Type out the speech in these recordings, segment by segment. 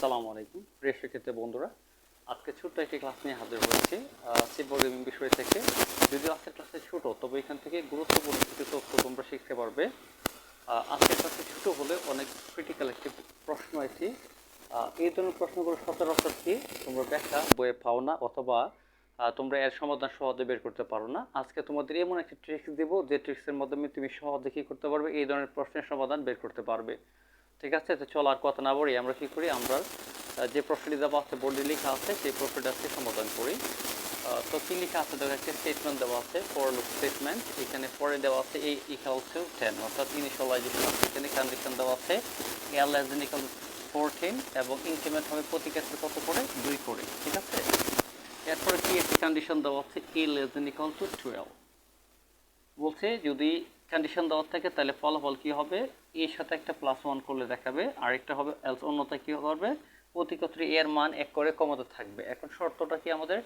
আসসালামু আলাইকুম। প্রিয় শিক্ষার্থী বন্ধুরা, আজকে ছোট্ট একটি ক্লাস নিয়ে হাজির হয়েছি সি প্রোগ্রামিং বিষয় থেকে। যদিও আজকের ক্লাসে ছোট, তবে এখান থেকে গুরুত্বপূর্ণ কিছু তথ্য তোমরা শিখতে পারবে। আজকের ক্লাসে ছোট হলে অনেক ক্রিটিক্যাল একটি প্রশ্ন এটি। এই ধরনের প্রশ্নগুলো সচরাচর কি? তোমরা ব্যাখ্যা বইয়ে পাও না, অথবা তোমরা এর সমাধান সহজে বের করতে পারো না। আজকে তোমাদের এমন একটি ট্রিক্স দেবো, যে ট্রিক্সের মাধ্যমে তুমি সহজে কি করতে পারবে, এই ধরনের প্রশ্নের সমাধান বের করতে পারবে। ঠিক আছে? তো চলো আর কথা না বলি আমরা কি করি? আমরা যে প্রশ্নটি দেওয়া আছে বোর্ডে লেখা আছে, সেই প্রশ্নটা আজকে সমাধান করি। তো কি লেখা আছে? দেখো একটা স্টেটমেন্ট দেওয়া আছে ফর লুক স্টেটমেন্ট এখানে পরে দেওয়া আছে এই ইকাল টু টেন অর্থাৎ ইনিশিয়ালাইজেশন আছে। এখানে কন্ডিশন দেওয়া আছে এল দেন ইকাল ফোরটিন এবং ইনক্রিমেন্ট হবে প্রতি ক্ষেত্রে কত করে? দুই করে, ঠিক আছে? এরপরে কি একটি কন্ডিশন দেওয়া আছে? A less than equal to twelve বলছে যদি কন্ডিশন দেওয়া থাকে তাহলে ফলাফল কি হবে? এর সাথে একটা প্লাস ওয়ান করলে দেখাবে, আরেকটা হবে এলস অন্যথায় কী করবে? প্রতিক্ষত্রে এর মান এক করে কমাতে থাকবে। এখন শর্তটা কি আমাদের?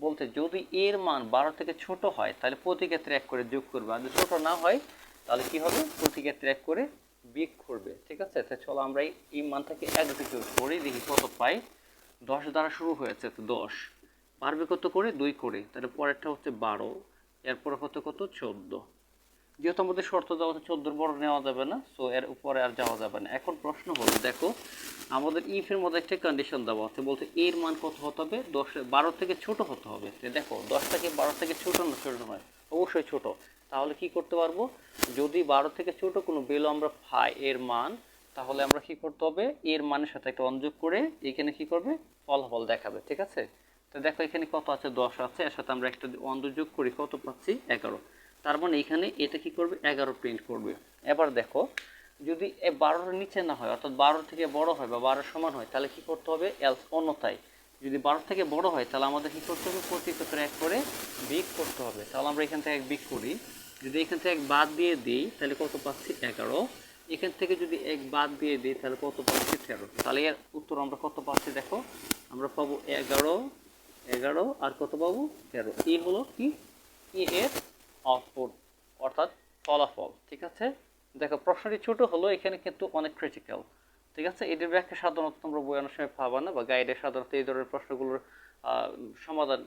বলতে যদি এর মান বারো থেকে ছোট হয়, তাহলে প্রতি ক্ষেত্রে এক করে যোগ করবে। আর যদি ছোট না হয়, তাহলে কি হবে? প্রতি ক্ষেত্রে এক করে বিয়োগ করবে। ঠিক আছে? তো চলো আমরা এই- মানটাকে এক্সিকিউট করি, দেখি কত পাই। দশ দ্বারা শুরু হয়েছে তো দশ। পারবে কত করে? দুই করে। তাহলে পরেরটা হচ্ছে বারো। এরপরে হতে কত? চোদ্দ। যেহেতু আমাদের শর্ত দেওয়া হচ্ছে চোদ্দোর বড় নেওয়া যাবে না সো এর উপরে আর যাওয়া যাবে না। এখন প্রশ্ন হলো, দেখো, আমাদের ইফের মধ্যে একটা কন্ডিশন দেওয়া আছে বলতে এর মান কত হতে হবে? দশ বারো থেকে ছোট হতে হবে। দেখো, দশ থেকে বারো থেকে ছোট না ছোট নয়? অবশ্যই ছোট। তাহলে কি করতে পারব? যদি বারো থেকে ছোট কোনো বেলো আমরা পাই এর মান, তাহলে আমরা কি করতে হবে? এর মানের সাথে একটা অনযোগ করে এখানে কি করবে? ফলাফল দেখাবে, ঠিক আছে? তো দেখো এখানে কত আছে? দশ আছে, এর সাথে আমরা একটা অনুযোগ করি, কত পাচ্ছি? এগারো। তার মানে এখানে এটা কি করবে? এগারো প্রিন্ট করবে। এবার দেখো, যদি এ বারোর নিচে না হয়, অর্থাৎ বারো থেকে বড় হয় বা বারোর সমান হয়, তাহলে কি করতে হবে? এলস অন্যথায়। যদি বারো থেকে বড় হয়, তাহলে আমাদের কি করতে হবে? প্রতি এক করে বিগ করতে হবে। তাহলে আমরা এখান থেকে এক বিগ করি। যদি এখান থেকে এক বাদ দিয়ে দিই, তাহলে কত পাচ্ছি? এগারো। এখান থেকে যদি এক বাদ দিয়ে দিই, তাহলে কত পাচ্ছি? তেরো। তাহলে এর উত্তর আমরা কত পাচ্ছি? দেখো, আমরা পাবো এগারো এগারো, আর কত পাবো? তেরো। এই হলো কি? এর আউটপুট অর্থাৎ ফলাফল, ঠিক আছে? দেখো, প্রশ্নটি ছোট হলো, এখানে কিন্তু অনেক ক্রিটিক্যাল ঠিক আছে? এদের ব্যাখ্যা সাধারণত তোমরা বই অনেক সময় পাবা না, বা গাইডে সাধারণত এই ধরনের প্রশ্নগুলোর সমাধান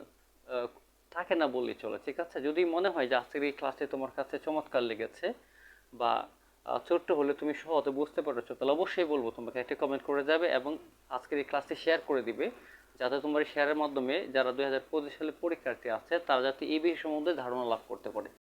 থাকে না বললেই চলে, ঠিক আছে? যদি মনে হয় যে আজকের এই ক্লাসটি তোমার কাছে চমৎকার লেগেছে, বা ছোট্ট হলে তুমি সহজে বুঝতে পারছ, তাহলে অবশ্যই বলব, তোমাকে একটা কমেন্ট করে যাবে এবং আজকের এই ক্লাসটি শেয়ার করে দিবে। যাতে তোমার শেয়ারের মাধ্যমে যারা দুই হাজার পঁচিশ সালে পরীক্ষার্থী আছে, তারা যাতে এই বিষয় সম্বন্ধে ধারণা লাভ করতে পারে।